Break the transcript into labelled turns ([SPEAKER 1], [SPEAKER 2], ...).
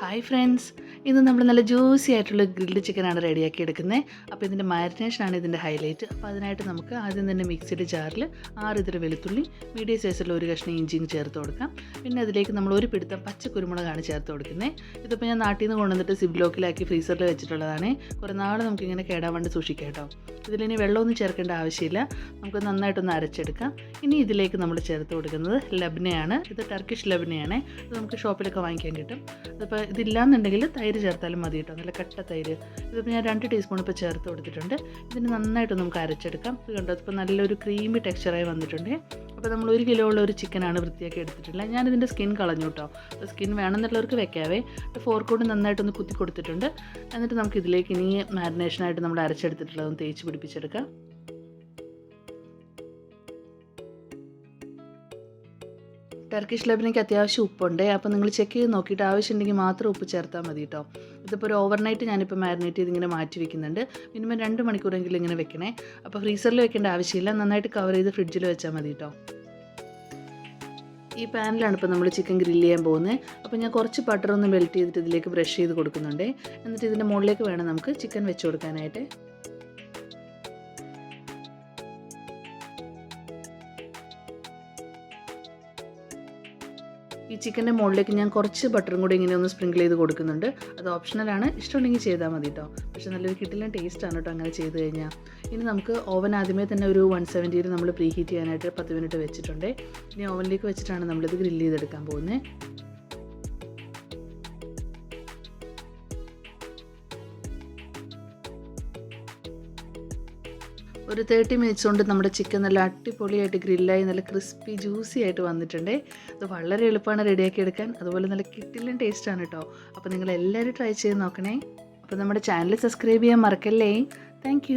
[SPEAKER 1] Hi, friends. ഇന്ന് നമ്മൾ നല്ല ജ്യൂസി ആയിട്ടുള്ള ഗ്രിൽഡ് ചിക്കനാണ് റെഡിയാക്കി എടുക്കുന്നത് അപ്പോൾ ഇതിന്റെ മാരിനേഷനാണ് ഇതിന്റെ ഹൈലൈറ്റ്. അപ്പോൾ അതിനായിട്ട് നമുക്ക് ആദ്യം തന്നെ മിക്സിയുടെ ജാറിൽ ആറ് ഇതര വെളുത്തുള്ളി മീഡിയം സൈസിലുള്ള ഒരു കഷ്ണം ഇഞ്ചിയും ചേർത്ത് കൊടുക്കാം. പിന്നെ അതിലേക്ക് നമ്മൾ ഒരു പിടുത്തം പച്ച കുരുമുളകാണ് ചേർത്ത് കൊടുക്കുന്നത് ഇതിപ്പോൾ ഞാൻ നാട്ടിൽ നിന്ന് കൊണ്ടുവന്നിട്ട് സിബ്ലോക്കിലാക്കി ഫ്രീസറിൽ വെച്ചിട്ടുള്ളതാണ്. കുറേ നാൾ നമുക്കിങ്ങനെ കേടാൻ വേണ്ടി സൂക്ഷിക്കാം ഇതിലിനി വെള്ളമൊന്നും ചേർക്കേണ്ട ആവശ്യമില്ല. നമുക്ക് നന്നായിട്ടൊന്ന് അരച്ചെടുക്കാം. ഇനി ഇതിലേക്ക് നമ്മൾ ചേർത്ത് കൊടുക്കുന്നത് ലബ്നയാണ്. ഇത് ടർക്കിഷ് ലബ്നയാണ്. ഇത് നമുക്ക് ഷോപ്പിലൊക്കെ വാങ്ങിക്കാൻ കിട്ടും. ഇതിപ്പോൾ ഇതില്ലാന്നുണ്ടെങ്കിൽ തൈര് ചേർത്താലും മതി കേട്ടോ നല്ല കട്ട തൈര്. ഇതിപ്പോൾ ഞാൻ രണ്ട് ടീസ്പൂൺ ഇപ്പോൾ ചേർത്ത് കൊടുത്തിട്ടുണ്ട്. ഇതിന് നന്നായിട്ട് നമുക്ക് അരച്ചെടുക്കാം. ഇത് കണ്ടോ? ഇപ്പോൾ നല്ലൊരു ക്രീമി ടെക്സ്ചറായി വന്നിട്ടുണ്ട്. അപ്പോൾ നമ്മൾ ഒരു കിലോ ഉള്ള ഒരു ചിക്കനാണ് വൃത്തിയാക്കി എടുത്തിട്ടുള്ളത്. ഞാനിതിന്റെ സ്കിൻ കളഞ്ഞു കേട്ടോ അപ്പോൾ സ്കിൻ വേണമെന്നുള്ളവർക്ക് വെക്കാവേ. ഫോർക്ക് കൊണ്ട് നന്നായിട്ടൊന്ന് കുത്തി കൊടുത്തിട്ടുണ്ട്. എന്നിട്ട് നമുക്ക് ഇതിലേക്ക് ഇനി മാരിനേഷനായിട്ട് നമ്മൾ അരച്ചെടുത്തിട്ടുള്ളതൊന്ന് തേച്ച് പിടിപ്പിച്ചെടുക്കാം. ടർക്കിഷ് ലബനിക്ക് അത്യാവശ്യം ഉപ്പുണ്ട്. അപ്പോൾ നിങ്ങൾ ചെക്ക് ചെയ്ത് നോക്കിയിട്ട് ആവശ്യമുണ്ടെങ്കിൽ മാത്രം ഉപ്പ് ചേർത്താൽ മതി കേട്ടോ ഇതിപ്പോൾ ഒരു ഓവർനൈറ്റ് ഞാനിപ്പോൾ മാരിനേറ്റ് ചെയ്ത് ഇങ്ങനെ മാറ്റി വെക്കുന്നുണ്ട്. മിനിമം രണ്ട് മണിക്കൂറെങ്കിലും ഇങ്ങനെ വെക്കണേ. അപ്പോൾ ഫ്രീസറിൽ വെക്കേണ്ട ആവശ്യമില്ല. നന്നായിട്ട് കവർ ചെയ്ത് ഫ്രിഡ്ജിൽ വെച്ചാൽ മതി കേട്ടോ ഈ പാനിലാണ് ഇപ്പോൾ നമ്മൾ ചിക്കൻ ഗ്രില്ല് ചെയ്യാൻ പോകുന്നത്. അപ്പോൾ ഞാൻ കുറച്ച് ബട്ടർ ഒന്ന് മെൽറ്റ് ചെയ്തിട്ട് ഇതിലേക്ക് ബ്രഷ് ചെയ്ത് കൊടുക്കുന്നുണ്ട്. എന്നിട്ട് ഇതിന്റെ മുകളിലേക്ക് വേണം നമുക്ക് ചിക്കൻ വെച്ച് കൊടുക്കാനായിട്ട്. ഈ ചിക്കന്റെ മുകളിലേക്ക് ഞാൻ കുറച്ച് ബട്ടറും കൂടി ഇങ്ങനെ ഒന്ന് സ്പ്രിങ്കിൾ ചെയ്ത് കൊടുക്കുന്നുണ്ട്. അത് ഓപ്ഷണലാണ് ഇഷ്ടമുണ്ടെങ്കിൽ ചെയ്താൽ മതി കേട്ടോ പക്ഷേ നല്ലൊരു കിട്ടില്ല ടേസ്റ്റാണ് കേട്ടോ അങ്ങനെ ചെയ്ത് കഴിഞ്ഞാൽ ഇനി നമുക്ക് ഓവൻ ആദ്യമേ തന്നെ ഒരു വൺ സെവന്റിയിൽ നമ്മൾ പ്രീ ഹീറ്റ് ചെയ്യാനായിട്ട് പത്ത് മിനിറ്റ് വെച്ചിട്ടുണ്ട്. ഇനി ഓവനിലേക്ക് വെച്ചിട്ടാണ് നമ്മളിത് ഗ്രില്ല് ചെയ്തെടുക്കാൻ പോകുന്നത് ഒരു തേർട്ടി മിനിറ്റ്സ് കൊണ്ട് നമ്മുടെ ചിക്കൻ നല്ല അടിപൊളിയായിട്ട് ഗ്രില്ലായി നല്ല ക്രിസ്പി ജ്യൂസി ആയിട്ട് വന്നിട്ടുണ്ട്. അത് വളരെ എളുപ്പമാണ് റെഡിയാക്കി എടുക്കാൻ. അതുപോലെ നല്ല കിട്ടില്ല ടേസ്റ്റാണ് കേട്ടോ അപ്പോൾ നിങ്ങൾ എല്ലാവരും ട്രൈ ചെയ്ത് നോക്കണേ. അപ്പോൾ നമ്മുടെ ചാനൽ സബ്സ്ക്രൈബ് ചെയ്യാൻ മറക്കല്ലേ? താങ്ക്